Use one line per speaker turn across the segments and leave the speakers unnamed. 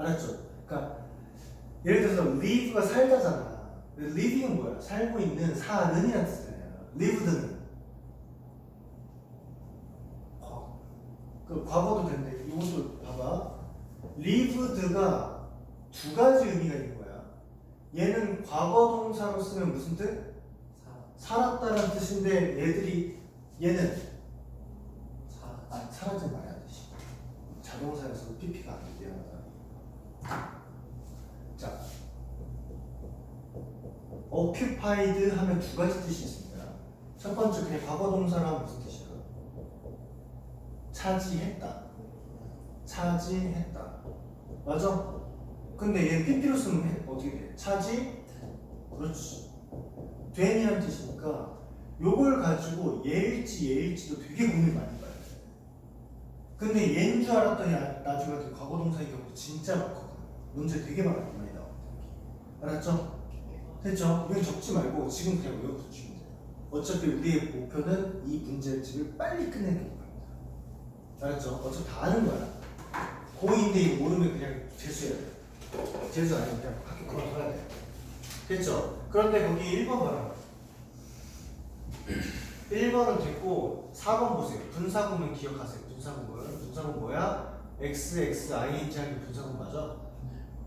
알았죠? 그러니까 예를 들어서 live가 살다잖아. living은 뭐야? 살고 있는 사는이라는 뜻이잖아요. lived는 과- 그 과거도 되는데 이것도 봐봐. lived가 두 가지 의미가 있는 거야. 얘는 과거 동사로 쓰면 무슨 뜻?
사,
살았다는 뜻인데 얘들이 얘는
사,
아, 사라진 말이 안 되지. 자동사에서 PP가 안 돼, 미안하다. 자, occupied 하면 두 가지 뜻이 있습니다. 첫 번째, 그냥 과거 동사로 하면 무슨 뜻이야? 차지했다. 차지했다. 맞아? 근데 얘 PP로 쓰면 해- 어떻게 돼? 차지? 그렇지. 된이라는 뜻이니까 요걸 가지고 얘일지 얘일지도 되게 고민 많이 봐요. 근데 얘인 줄 알았더니 아- 나중에 그 과거 동사의 경우 진짜 많거든. 문제 되게 많이 많이 나와. 알았죠? 됐죠? 이건 적지 말고 지금 그냥 외워두시면 돼요. 어차피 우리의 목표는 이 문제집을 빨리 끝내는 게 목표입니다. 알았죠? 어차피 다 아는 거야. 고2인데 이거 모르면 그냥 재수해야 돼. 재수 아니면 그냥 학교 그만둬야 돼. 됐죠? 그런데 거기 1번 봐라. 1번은 됐고 4번 보세요. 분사구문 기억하세요. 분사구문. 분사구문 뭐야? X, X, I, G 하는 게 분사구문 맞아?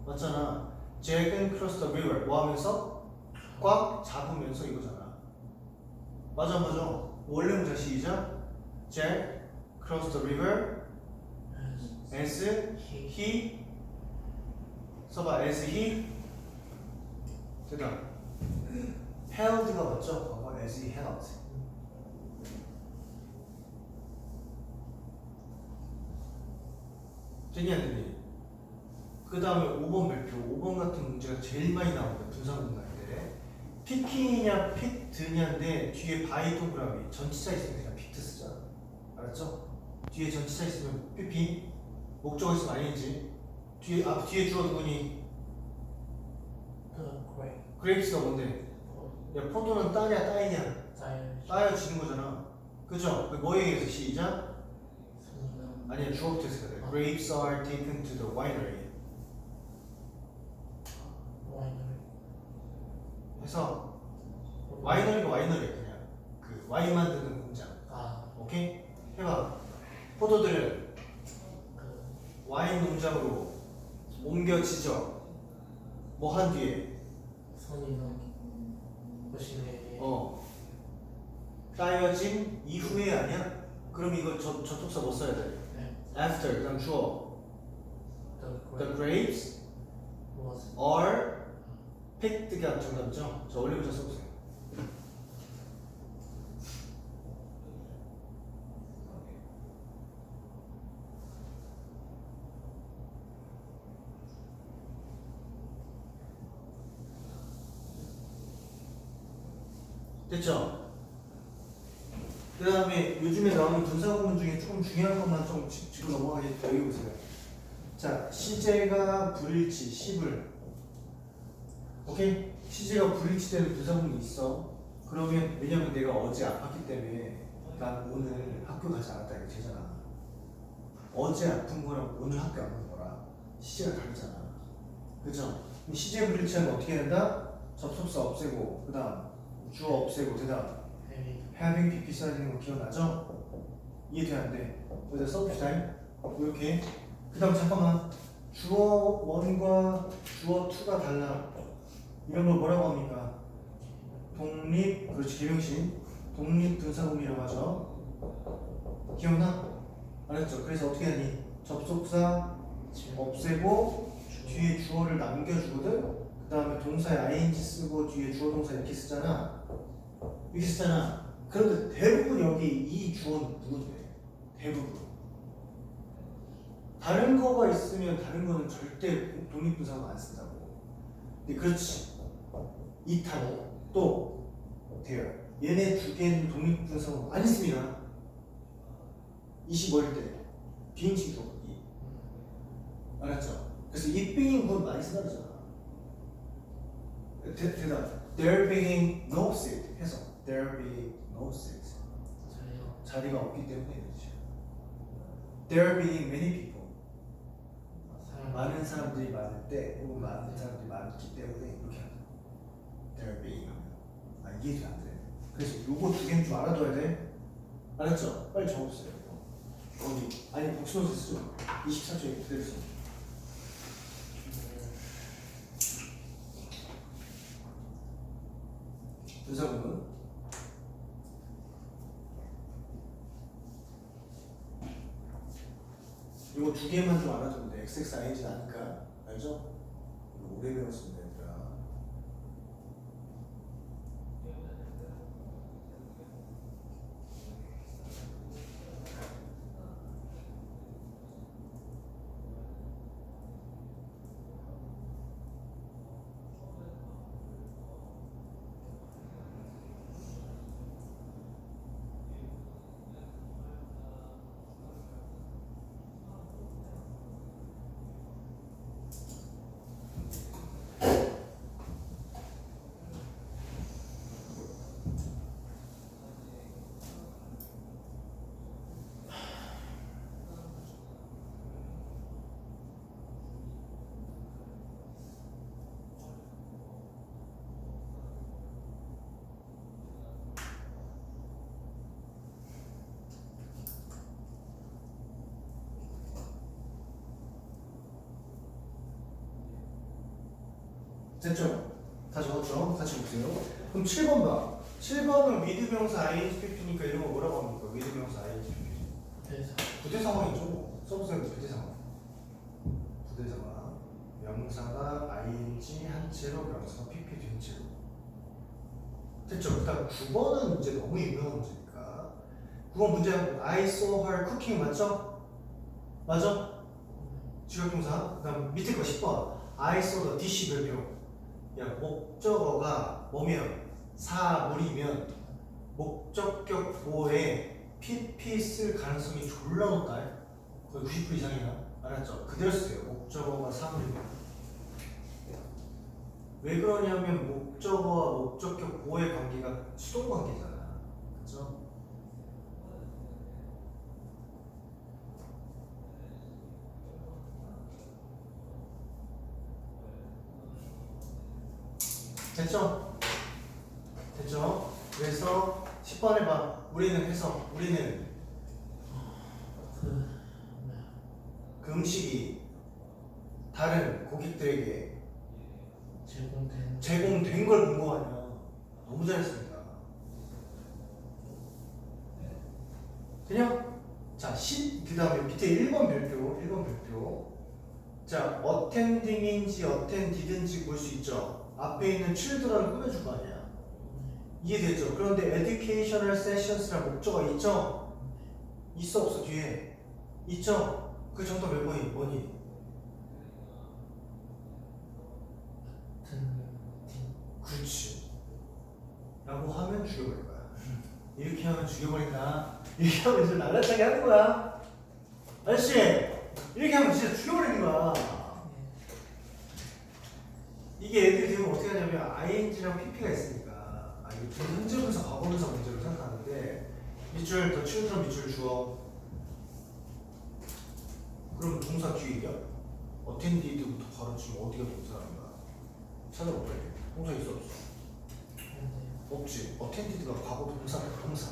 맞잖아. Jack and cross the river. 뭐 하면서? 꽉 잡으면서 이거잖아. 맞아, 맞아. 원래 문제 시작. Jack cross the river as
히,
he 써봐 as he 대답 held가 맞죠? 과거 as he held 되니 안 되니? 그 다음에 5번 발표. 5번 같은 문제가 제일 많이 나옵니다 분산분 갈때 피킹이냐 픽드냐인데 뒤에 바이 동그라미 전치사 있으면 그냥 픽트 쓰자 알았죠? 뒤에 전치사 있으면 피핑 목적어 있으면 아니지 뒤에 앞 뒤에 주어 누구니?
그, 그레이,
그레이프스가 뭔데? 야 포도는 따냐 따이냐? 따여지는 거잖아. 그죠? 그 뭐에 의해서 시작?
순간,
아니야 주어부터 했어야 돼. grapes are taken to the winery
와이너리,
해서 와이너리가 와이너리야 그냥. 그 와인 만드는 공장.
아,
오케이? 해봐. 포도들은
그,
와인 농장으로 옮겨지죠 뭐 한 뒤에?
선인은 거실에,
어. 따여진 이후에 아니야? 그럼 이거 저, 접속사 뭐 써야 돼?
네,
after 그다음 주어.
The
The
grape
grapes
was,
are picked가 정답이죠? 저 원래 문자 써보세요 됐죠? 그 다음에 요즘에 나오는 분사구문 중에 조금 중요한 것만 좀 짚- 짚고 넘어가게 여기 보세요. 자, 시제가 불일치, 시불. 오케이? 시제가 불일치되는 분사구문이 있어. 그러면 왜냐면 내가 어제 아팠기 때문에 난 오늘 학교 가지 않았다 이렇게 되잖아. 어제 아픈 거랑 오늘 학교 안온 거랑 시제가 다르잖아. 그죠? 시제 불일치하면 어떻게 된다? 접속사 없애고, 그 다음 주어 없애고, 그 다음
heavy,
having PP 써야 되는 거 기억나죠? 이해돼 안 돼? 여기다 써봅시다 이렇게 그 다음 잠깐만 주어 1과 주어 2가 달라 이런 걸 뭐라고 합니까? 독립 그렇지 개명신 독립 분사구문이라고 하죠 기억나? 알았죠? 그래서 어떻게 하니? 접속사 없애고 뒤에 주어를 남겨주거든 그 다음에 동사에 ing 쓰고 뒤에 주어 동사 이렇게 쓰잖아 이렇게 쓰잖아 그런데 대부분 여기 이 주어는 누군데? 대부분 다른 거가 있으면 다른 거는 절대 독립분사가 안 쓴다고 근데 그렇지 이탄 또 돼요? 얘네 두 개는 독립분사가 많이 씁니다. 25일 때 이. 알았죠? 그래서 이 being 건 많이 쓴다 그러잖아. 대, 대답. There being no seat 해서 There being no seat.
자리가,
없기 때문에 그렇지 There being many people. 많은 사람들이 많을 때 혹은 많은 사람들이 많기 때문에 이렇게 하면 아 이게 잘안 돼. 그래서 요거 두 개는 좀 알아둬야 돼. 알았죠? 빨리 적어보세요. 어디? 아니 복수노트 쓰죠. 24초에 그대로 써. 의사분은 이거 두 개만 좀 알아두면 돼. XX, ING 아니까 알죠? 오래 배웠습니다, 얘들아. 됐죠? 다 적었죠? 같이 보세요. 그럼 7번 봐. 7번은 위드 명사 ING PP니까 이런 거 뭐라고 합니까? 위드 명사.
그래서
부대 상황이죠. 써보세요. 부대 상황. 부대 상황. 명사가 ing 한 채로 명사가 pp 된 채로. 됐죠? 그다음 9번은 이제 너무 유명한 문제니까. 9번 문제 I saw her cooking 맞죠? 맞아? 직업동사. 그다음 밑에 거 10번 I saw the dish 별표. 야 목적어가 뭐면 사물이면 목적격 보에 pp 쓸 가능성이 졸라 높다. 거의 90% 이상이야. 알았죠? 그대로 쓰세요. 목적어가 사물이면. 왜 그러냐면 목적어와 목적격 보의 관계가 수동 관계잖아. 그죠? 됐죠? 됐죠? 그래서 10번 해봐. 우리는 해서 우리는 그 음식이 다른 고객들에게
제공된
제공된 걸 본 거 아니야. 너무 잘했습니다. 그냥 자, 10, 그 다음에 밑에 1번 별표, 1번 별표. 자, 어텐딩인지 어텐디든지 볼 수 있죠. 앞에 있는 children을 꾸며줄 거 아니야. 이해되죠? 그런데 educational sessions라는 목적어 있죠? 있어 없어 뒤에? 있죠? 그 정답 몇 번이? 뭐니? 그렇지. 라고 하면 죽여버릴 거야. 이렇게 하면 죽여버린다. 이렇게 하면 진짜 날라차게 하는 거야. 아저씨, 이렇게 하면 진짜 죽여버리는 거야. 이게 애들 이 되면 어떻게 하냐면 ing랑 pp가 있으니까. 아 이게 좀 현재분사 과거분사 문제로 생각하는데 밑줄 더 children 밑줄 주어. 그럼 동사 뒤에 이겨? attended부터 바로 치면 어디가 동사인가 찾아볼게 동사 있어 없어? 없지. attended가 과거 동사야 동사.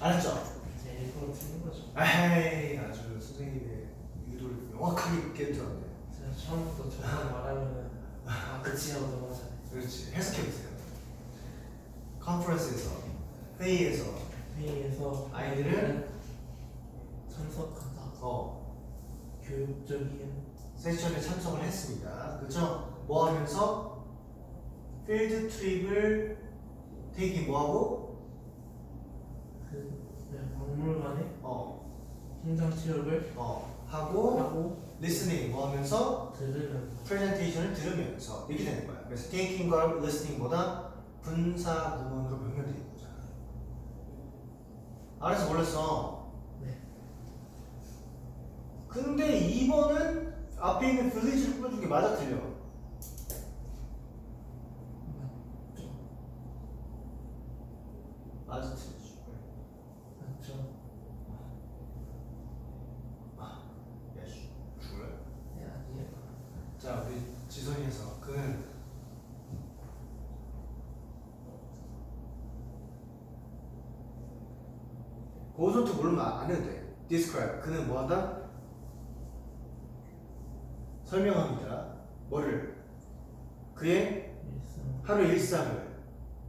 알았죠?
이제 일부러 틀린 거죠
에이 아주 선생님의 의도를 명확하게 깨뜨렸네.
제가 처음부터 저만 말하면은 아 그치 하고 넘어가잖아요
그렇지. 해석해보세요. 컨퍼런스에서 회의에서.
회의에서
아이들은
참석하다.
어.
교육적인
세션에 참석을 했습니다. 그죠? 뭐 하면서? 필드 트립을 되게 뭐하고?
그 네, 박물관의
어,
현장 체육을
어. 하고?
하고
listening 뭐 하면서
들으면서.
프레젠테이션을 들으면서 이렇게 되는 거야. 그래서 thinking과 listening보다 분사 구문으로 명령되는 거잖아. 알아서 몰랐어.
네.
근데 2번은 앞에 있는 village를 꾸며준 게 맞아 틀려
맞죠
맞아 틀리지
맞죠
야 씨, 죽을래?
네 아니요
자 우리 해서 그는 고전투 모르면 안 해도 돼 describe 그는 뭐하다? 설명합니다 뭐를? 그의 하루 일상을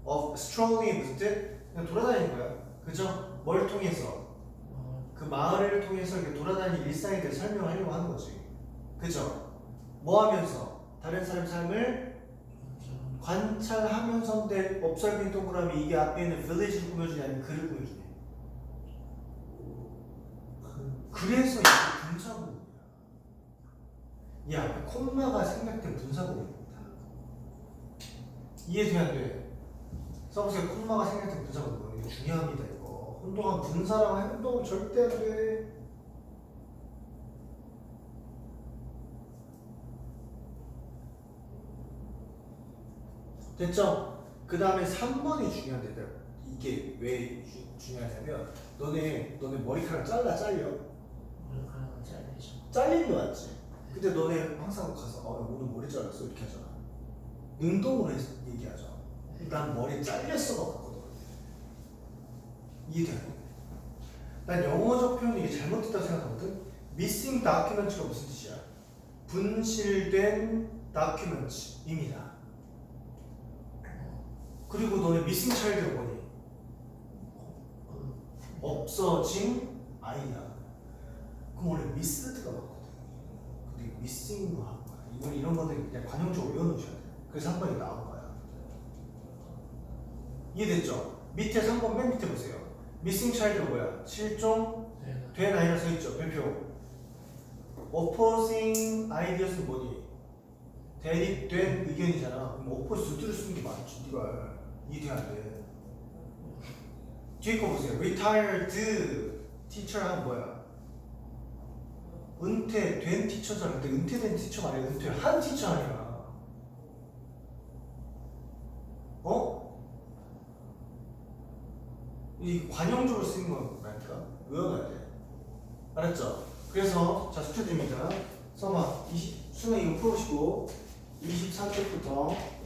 of strolling 무슨 뜻? 그냥 돌아다니는 거야 그죠? 뭘 통해서?
어,
그 마을을 통해서 이렇게 돌아다니는 일상에 대해 설명하려고 하는 거지 그죠? 뭐 하면서? 다른 사람 삶을
좀
관찰하면서인데 observing 동그라미 이게 앞에 있는 village를 꾸며주냐 아니면 글을 꾸며주냐
그
그래서 이게 분사구문이야 이 앞에 콤마가 생략된 분사구문입니다. 이해돼야 안 돼? 써보세요 콤마가 생략된 분사구문 이거 중요합니다 이거. 혼동한 분사랑 행동은 절대 안돼 됐죠? 그 다음에 3번이 중요한데 이게 왜 주- 중요하냐면 너네 너네 머리카락 잘라 잘려
머리카락은 잘리죠.
잘리는 거 맞지? 근데 너네 항상 가서 어, 오늘 머리 잘랐어 이렇게 하잖아 능동으로 얘기하죠 난 머리 잘렸어가 같거든 이해돼? 난 영어적 표현이 이게 잘못됐다고 생각하거든 missing document가 무슨 뜻이야? 분실된 다큐멘트입니다 그리고 너네 missing child가 뭐니?
그
없어진 아이야. 그럼 원래 미스드가 맞거든. 근데 미싱으로 한 거야. 이건 이런 거는 그냥 관용적으로 외워놓으셔야 돼. 그래서 한 번이 나온 거야. 이해됐죠? 밑에 3번 맨 밑에 보세요. 미싱 차일드가 뭐야? 실종 된 아이라 써있죠. 별표. opposing ideas는 뭐니? 대립된 의견이잖아. 그럼 oppose 두드려 쓰는 게 맞지. 네가 이해돼야 돼. 뒤에 거 보세요. retired teacher 하면 뭐야? 은퇴된 티처잖아. 근데 은퇴된 티처가 아니라 은퇴한 티처 아니야. 어? 이 관용적으로 쓰는 거라니까. 외워놔야 돼. 알았죠? 그래서 자 숙제 드립니다. 써봐. 20, 수능 이거 풀어보시고 24쪽부터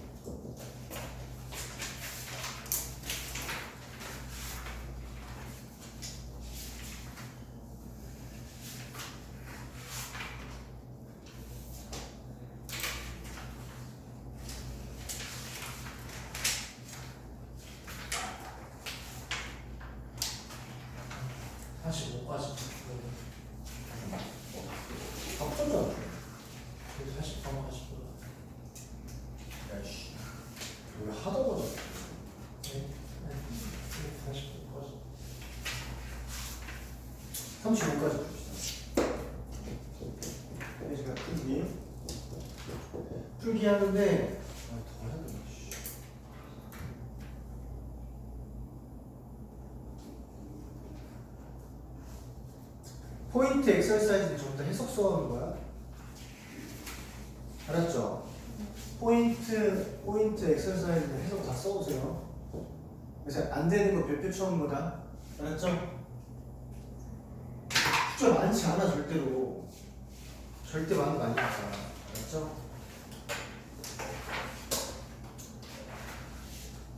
사실 못까지
합쳐져.
그래서 사실 넘어가시고
야이씨. 왜 하다 보자.
네, 네,
35까지 봅시다. 페이지가 풀기. 풀기 하는데, 아, 더 해야 되나, 씨. 포인트 엑설사이즈는 전부 다 해석 수업하는 거야. 알았죠? 포인트, 포인트 엑설사이즈는 해석 다 써오세요. 그래서 안 되는 거 별표 거다. 알았죠? 숫자 많지 않아 절대로 절대 많은 거 아니니까 알았죠?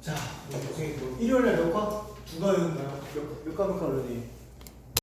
자 우리 고생했고 일요일날 몇 과? 두 과였나요? 몇, 몇 과몇 과 그러니?